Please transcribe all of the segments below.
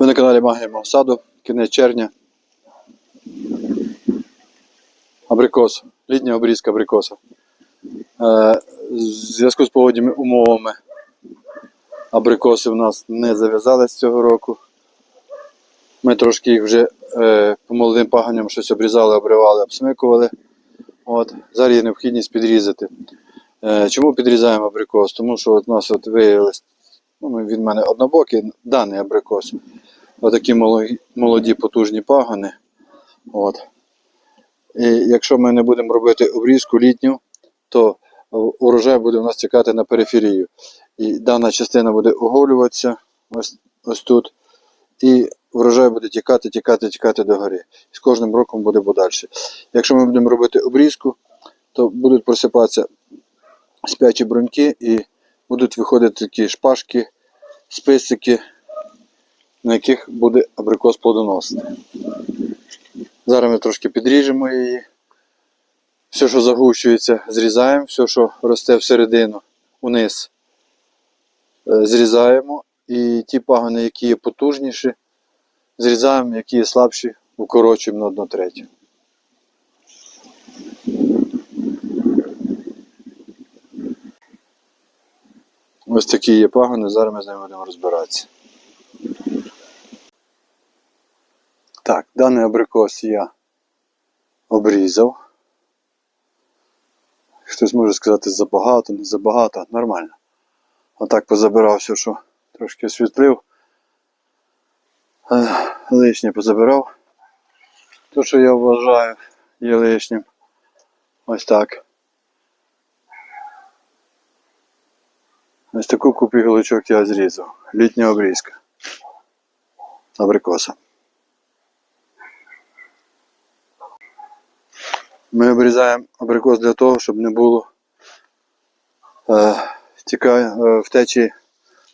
Ви на каналі Магія саду, кінець червня. Абрикос, літня обрізка абрикоса. Е, зв'язку з погодніми умовами абрикоси в нас не зав'язались цього року. Ми трошки їх вже е, по молодим паганням щось обрізали, обривали, обсмикували. От, зараз є необхідність підрізати. Е, чому підрізаємо абрикос? Тому що от у нас от виявилось, ну, від мене однобокий даний абрикос. Отакі молоді, потужні пагони. От. І якщо ми не будемо робити обрізку літню, то урожай буде у нас тікати на периферію. І дана частина буде оголюватися ось, ось тут. І врожай буде тікати, тікати, тікати догори. І з кожним роком буде подальше. Якщо ми будемо робити обрізку, то будуть просипатися спячі бруньки і будуть виходити такі шпажки, списики, на яких буде абрикос плодоносити. Зараз ми трошки підріжемо її. Все, що загущується, зрізаємо, все, що росте всередину, униз, е, зрізаємо. І ті пагони, які є потужніші, зрізаємо, які є слабші, укорочуємо на одну третю. Ось такі є пагони, зараз ми з ними будемо розбиратися. Так, даний абрикос я обрізав. Хтось може сказати забагато, не забагато, нормально. Отак все, що трошки освітлив. Лишнє позабирав. То, що я вважаю, є лишнім. Ось так. Ось таку купу гілочок я зрізав. Літня обрізка. Абрикоса. Ми обрізаємо абрикос для того, щоб не було е, е, втечі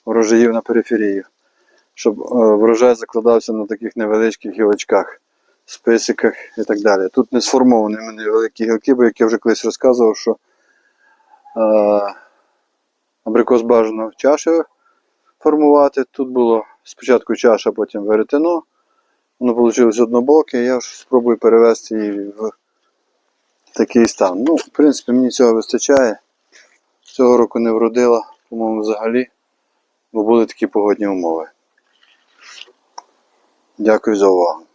врожаїв на периферію. Щоб е, врожай закладався на таких невеличких гілочках, списиках і так далі. Тут не сформовані в мене великі гілки, бо як я вже колись розказував, що абрикос бажано чашею формувати. Тут було спочатку чаша, потім веретено. Воно вийшло однобоке, я ж спробую перевести її в такий стан. Ну, в принципі, мені цього вистачає. Цього року не вродила, по-моєму, взагалі, бо були такі погодні умови. Дякую за увагу.